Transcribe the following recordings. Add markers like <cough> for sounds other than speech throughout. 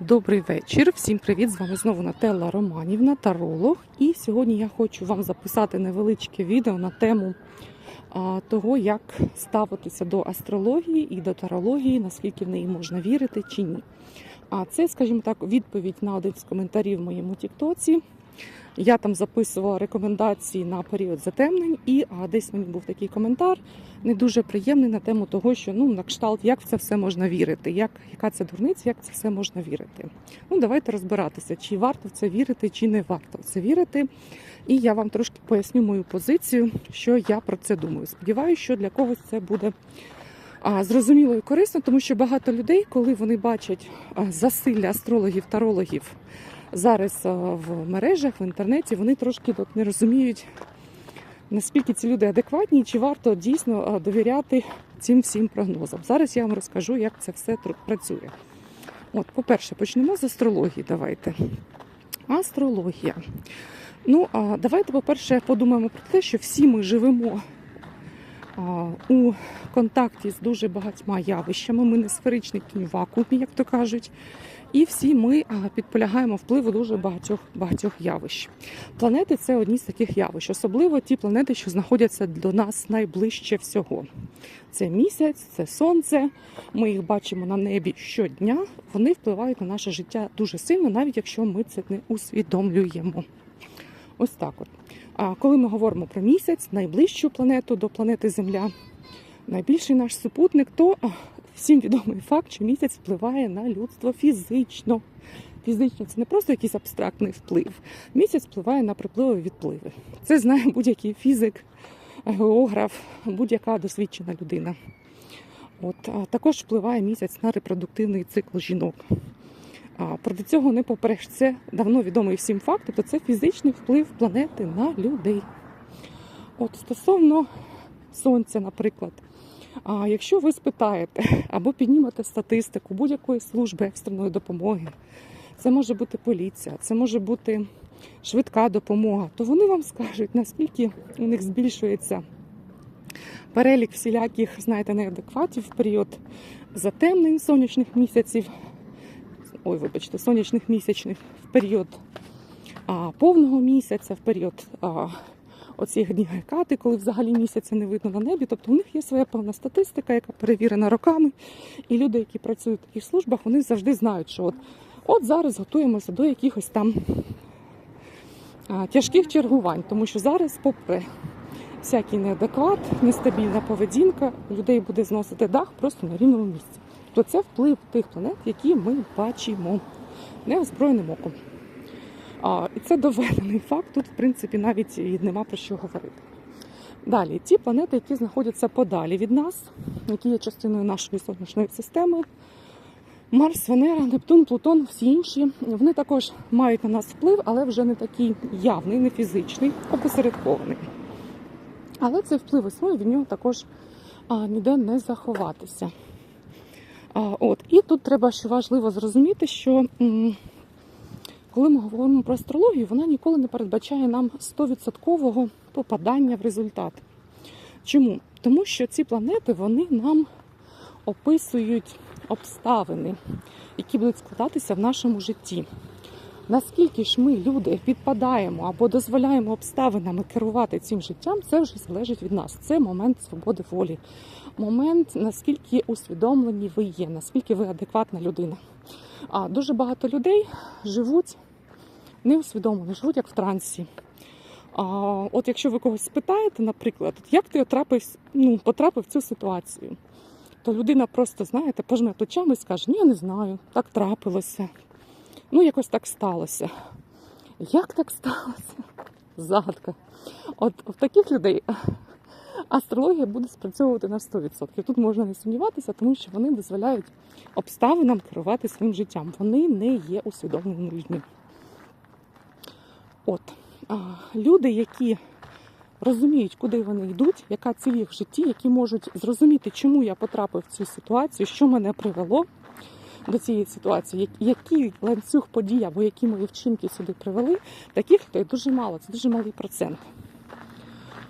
Добрий вечір. Всім привіт! З вами знову Нателла Романівна, таролог. І сьогодні я хочу вам записати невеличке відео на тему а, того, як ставитися до астрології і до тарології, наскільки в неї можна вірити чи ні. А це, скажімо так, відповідь на один з коментарів в моєму Тіктоці. Я там записувала рекомендації на період затемнень, і а, десь мені був такий коментар, не дуже приємний на тему того, що ну на кшталт, як в це все можна вірити, як яка це дурниця, як це все можна вірити. Ну давайте розбиратися, чи варто в це вірити, чи не варто в це вірити. І я вам трошки поясню мою позицію, що я про це думаю. Сподіваюся, що для когось це буде. А, зрозуміло і корисно, тому що багато людей, коли вони бачать засилля астрологів, тарологів зараз в мережах, в інтернеті, вони трошки тут не розуміють, наскільки ці люди адекватні, чи варто дійсно довіряти цим всім прогнозам. Зараз я вам розкажу, як це все працює. От, по-перше, почнемо з астрології. Давайте. Астрологія. Ну, давайте, по-перше, подумаємо про те, що всі ми живемо у контакті з дуже багатьма явищами. Ми не сферичний кінь в вакуумі, як то кажуть. І всі ми підполягаємо впливу дуже багатьох багатьох явищ. Планети це одні з таких явищ, особливо ті планети, що знаходяться до нас найближче всього. Це місяць, це сонце. Ми їх бачимо на небі щодня. Вони впливають на наше життя дуже сильно, навіть якщо ми це не усвідомлюємо. Ось так от. А коли ми говоримо про місяць, найближчу планету до планети Земля, найбільший наш супутник, то всім відомий факт, що місяць впливає на людство фізично. Фізично це не просто якийсь абстрактний вплив. Місяць впливає на припливи відпливи. Це знає будь-який фізик, географ, будь-яка досвідчена людина. От, а також впливає місяць на репродуктивний цикл жінок. А проти цього не попереш. Це давно відомий всім факт, тобто це фізичний вплив планети на людей. От стосовно сонця, наприклад, а якщо ви спитаєте або піднімете статистику будь-якої служби екстреної допомоги, це може бути поліція, це може бути швидка допомога, то вони вам скажуть, наскільки у них збільшується перелік всіляких, знаєте, неадекватів в період затемнень сонячних місяців, ой, вибачте, сонячних місячних в період а, повного місяця, в період а, оці дні гекати, коли взагалі місяця не видно на небі. Тобто у них є своя певна статистика, яка перевірена роками. І люди, які працюють в таких службах, вони завжди знають, що от, от зараз готуємося до якихось там а, тяжких чергувань, тому що зараз, попри всякий неадекват, нестабільна поведінка, людей буде зносити дах просто на рівному місці. То це вплив тих планет, які ми бачимо неозброєним оком. А, і це доведений факт. Тут, в принципі, навіть і нема про що говорити. Далі, ті планети, які знаходяться подалі від нас, які є частиною нашої сонячної системи. Марс, Венера, Нептун, Плутон, всі інші, вони також мають на нас вплив, але вже не такий явний, не фізичний, опосередкований. Але цей вплив існує, від нього також а, ніде не заховатися. А, от. І тут треба, що важливо зрозуміти, що м, коли ми говоримо про астрологію, вона ніколи не передбачає нам 100% попадання в результат. Чому? Тому що ці планети вони нам описують обставини, які будуть складатися в нашому житті. Наскільки ж ми, люди, підпадаємо або дозволяємо обставинами керувати цим життям, це вже залежить від нас. Це момент свободи волі, момент, наскільки усвідомлені ви є, наскільки ви адекватна людина. А дуже багато людей живуть неусвідомлено, живуть як в трансі. А, от якщо ви когось спитаєте, наприклад, як ти потрапив, ну, потрапив в цю ситуацію, то людина просто, знаєте, пожме плечами і скаже, ні, я не знаю, так трапилося. Ну, якось так сталося. Як так сталося? Загадка. От в таких людей астрологія буде спрацьовувати на 100%. Тут можна не сумніватися, тому що вони дозволяють обставинам керувати своїм життям. Вони не є усвідомленими людьми. От люди, які розуміють, куди вони йдуть, яка ціль їх в житті, які можуть зрозуміти, чому я потрапив в цю ситуацію, що мене привело до цієї ситуації, як- який ланцюг подій або які мої вчинки сюди привели, таких людей дуже мало, це дуже малий процент.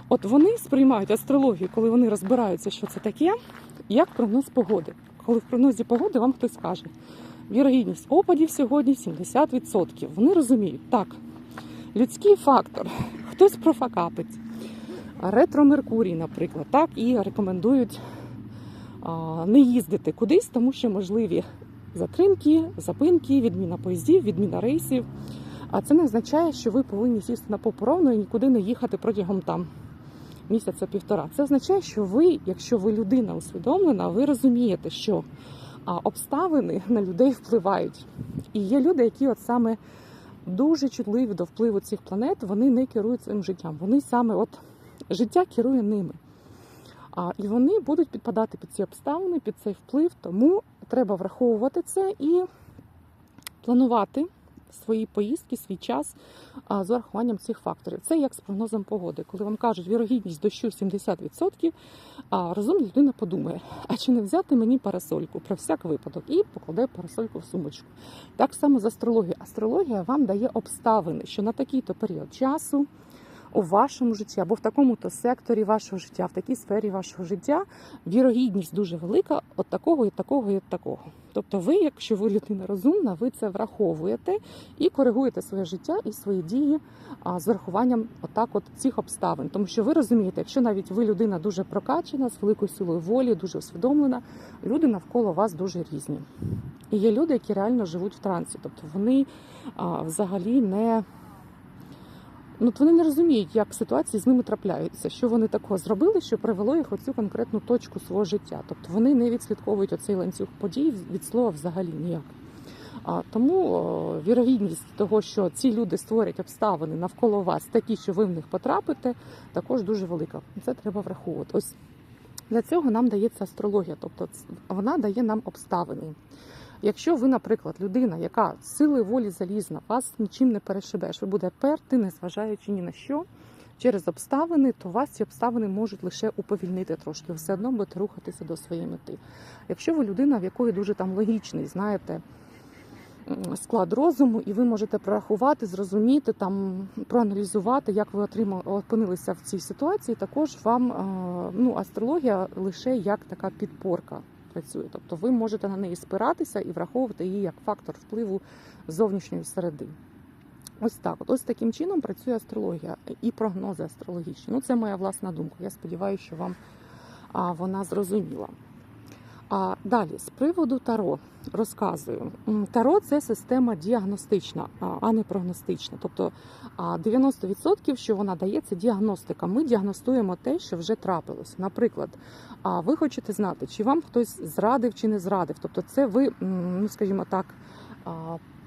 От вони сприймають астрологію, коли вони розбираються, що це таке, як прогноз погоди. Коли в прогнозі погоди вам хтось каже, Вірогідність опадів сьогодні 70%. Вони розуміють, так, людський фактор, хтось профакапить. Ретро Меркурій, наприклад, так, і рекомендують а, не їздити кудись, тому що можливі затримки, зупинки, відміна поїздів, відміна рейсів. А це не означає, що ви повинні сісти на попоровну і нікуди не їхати протягом там місяця-півтора. Це означає, що ви, якщо ви людина усвідомлена, ви розумієте, що обставини на людей впливають. І є люди, які от саме дуже чутливі до впливу цих планет, вони не керують своїм життям. Вони саме от життя керує ними. А, і вони будуть підпадати під ці обставини, під цей вплив, тому треба враховувати це і планувати свої поїздки, свій час з урахуванням цих факторів. Це як з прогнозом погоди. Коли вам кажуть вірогідність дощу 70%, а розумна людина подумає, а чи не взяти мені парасольку про всяк випадок і покладе парасольку в сумочку. Так само з астрологією. Астрологія вам дає обставини, що на такий-то період часу. У вашому житті або в такому-то секторі вашого життя, в такій сфері вашого життя вірогідність дуже велика от такого і такого і такого. Тобто, ви, якщо ви людина розумна, ви це враховуєте і коригуєте своє життя і свої дії з врахуванням отак от цих обставин. Тому що ви розумієте, якщо навіть ви людина дуже прокачена, з великою силою волі, дуже усвідомлена, люди навколо вас дуже різні. І є люди, які реально живуть в трансі, тобто вони а, взагалі не. Ну, от вони не розуміють, як ситуації з ними трапляються, що вони такого зробили, що привело їх оцю конкретну точку свого життя. Тобто вони не відслідковують оцей ланцюг подій від слова взагалі ніяк. А тому о, вірогідність того, що ці люди створять обставини навколо вас, такі, що ви в них потрапите, також дуже велика. Це треба враховувати. Ось для цього нам дається астрологія, тобто вона дає нам обставини. Якщо ви, наприклад, людина, яка сили волі залізна, вас нічим не перешибеш, ви буде перти, незважаючи ні на що, через обставини, то вас ці обставини можуть лише уповільнити трошки. Все одно будете рухатися до своєї мети. Якщо ви людина, в якої дуже там логічний, знаєте, склад розуму, і ви можете прорахувати, зрозуміти, там проаналізувати, як ви отримали, опинилися в цій ситуації, також вам е, ну, астрологія лише як така підпорка працює. Тобто ви можете на неї спиратися і враховувати її як фактор впливу зовнішньої середи. Ось так. От ось таким чином працює астрологія і прогнози астрологічні. Ну, це моя власна думка. Я сподіваюся, що вам вона зрозуміла. А далі, з приводу Таро розказую. Таро це система діагностична, а не прогностична. Тобто 90% що вона дає, це діагностика. Ми діагностуємо те, що вже трапилось. Наприклад, ви хочете знати, чи вам хтось зрадив чи не зрадив. Тобто, це ви, ну скажімо так,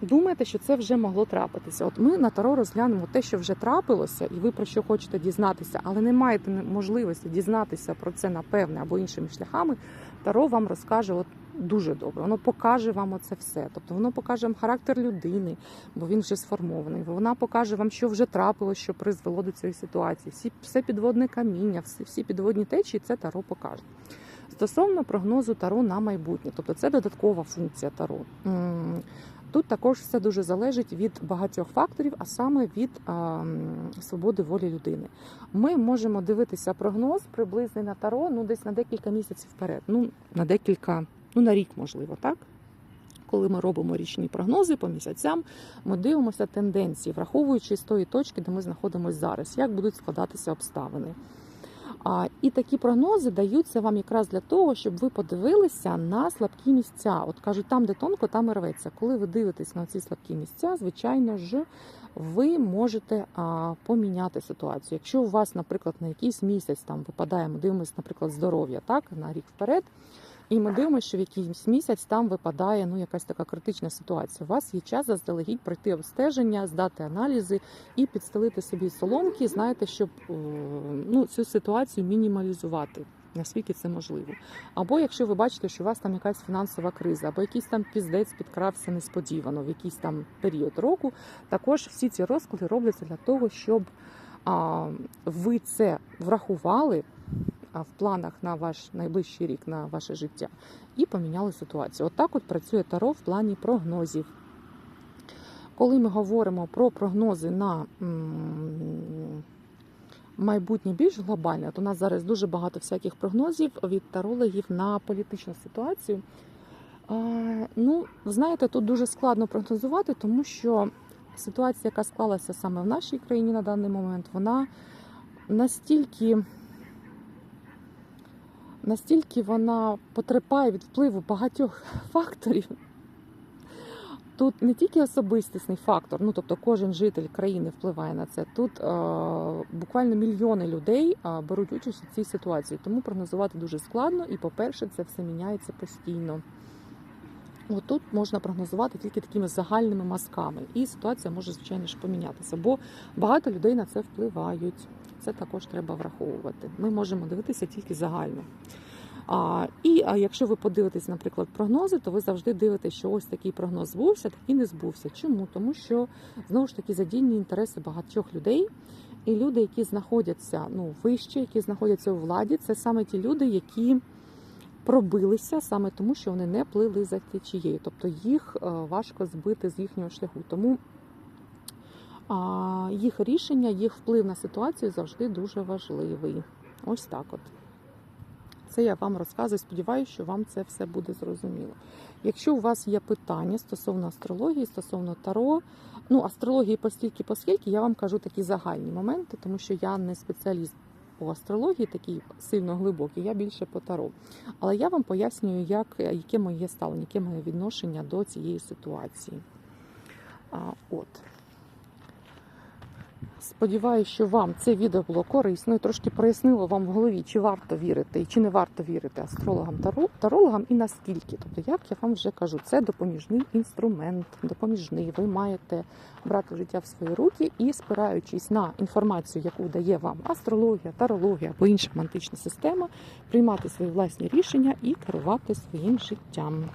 думаєте, що це вже могло трапитися. От ми на Таро розглянемо те, що вже трапилося, і ви про що хочете дізнатися, але не маєте можливості дізнатися про це напевне або іншими шляхами. Таро вам розкаже от дуже добре. Воно покаже вам оце все. Тобто воно покаже вам характер людини, бо він вже сформований. Вона покаже вам, що вже трапилось, що призвело до цієї ситуації. Всі все підводне каміння, всі, всі підводні течії, це Таро покаже. Стосовно прогнозу Таро на майбутнє, тобто це додаткова функція Таро. Тут також все дуже залежить від багатьох факторів, а саме від а, свободи волі людини. Ми можемо дивитися прогноз приблизний на таро, ну десь на декілька місяців вперед. Ну на декілька, ну на рік, можливо, так. Коли ми робимо річні прогнози по місяцям, ми дивимося тенденції, враховуючи з тої точки, де ми знаходимося зараз, як будуть складатися обставини. І такі прогнози даються вам якраз для того, щоб ви подивилися на слабкі місця. От кажуть, там, де тонко, там і рветься. Коли ви дивитесь на ці слабкі місця, звичайно ж, ви можете поміняти ситуацію. Якщо у вас, наприклад, на якийсь місяць там випадає, ми дивимося, наприклад, здоров'я, так на рік вперед. І ми дивимося, що в якийсь місяць там випадає ну якась така критична ситуація. У вас є час заздалегідь пройти обстеження, здати аналізи і підстелити собі соломки, знаєте, щоб е, ну, цю ситуацію мінімалізувати. Наскільки це можливо, або якщо ви бачите, що у вас там якась фінансова криза, або якийсь там піздець підкрався несподівано в якийсь там період року, також всі ці розклади робляться для того, щоб а, ви це врахували в планах на ваш найближчий рік на ваше життя і поміняли ситуацію. Отак от, працює Таро в плані прогнозів. Коли ми говоримо про прогнози на майбутнє більш глобальне, то у нас зараз дуже багато всяких прогнозів від тарологів на політичну ситуацію. Ну, знаєте, тут дуже складно прогнозувати, тому що ситуація, яка склалася саме в нашій країні на даний момент, вона настільки, настільки вона потерпає від впливу багатьох <laughs> факторів. Тут не тільки особистісний фактор, ну тобто кожен житель країни впливає на це. Тут е, буквально мільйони людей е, беруть участь у цій ситуації, тому прогнозувати дуже складно. І, по-перше, це все міняється постійно. Отут можна прогнозувати тільки такими загальними мазками, і ситуація може, звичайно ж, помінятися, бо багато людей на це впливають. Це також треба враховувати. Ми можемо дивитися тільки загально. А, і а якщо ви подивитесь, наприклад, прогнози, то ви завжди дивитесь, що ось такий прогноз збувся, такий не збувся. Чому? Тому що знову ж таки задійні інтереси багатьох людей. І люди, які знаходяться ну, вище, які знаходяться у владі, це саме ті люди, які пробилися саме тому, що вони не плили за течією. Тобто їх е, важко збити з їхнього шляху. Тому їх рішення, їх вплив на ситуацію завжди дуже важливий. Ось так от. Це я вам розказую. Сподіваюся, що вам це все буде зрозуміло. Якщо у вас є питання стосовно астрології, стосовно таро, ну астрології постільки, поскільки я вам кажу такі загальні моменти, тому що я не спеціаліст по астрології, такий сильно глибокий, я більше по таро. Але я вам пояснюю, як, яке моє ставлення, яке моє відношення до цієї ситуації. А, от. Сподіваюся, що вам це відео було корисно і трошки прояснило вам в голові, чи варто вірити і чи не варто вірити астрологам таро- тарологам і наскільки. Тобто, як я вам вже кажу, це допоміжний інструмент, допоміжний. Ви маєте брати життя в свої руки і, спираючись на інформацію, яку дає вам астрологія, тарологія або інша мантична система, приймати свої власні рішення і керувати своїм життям.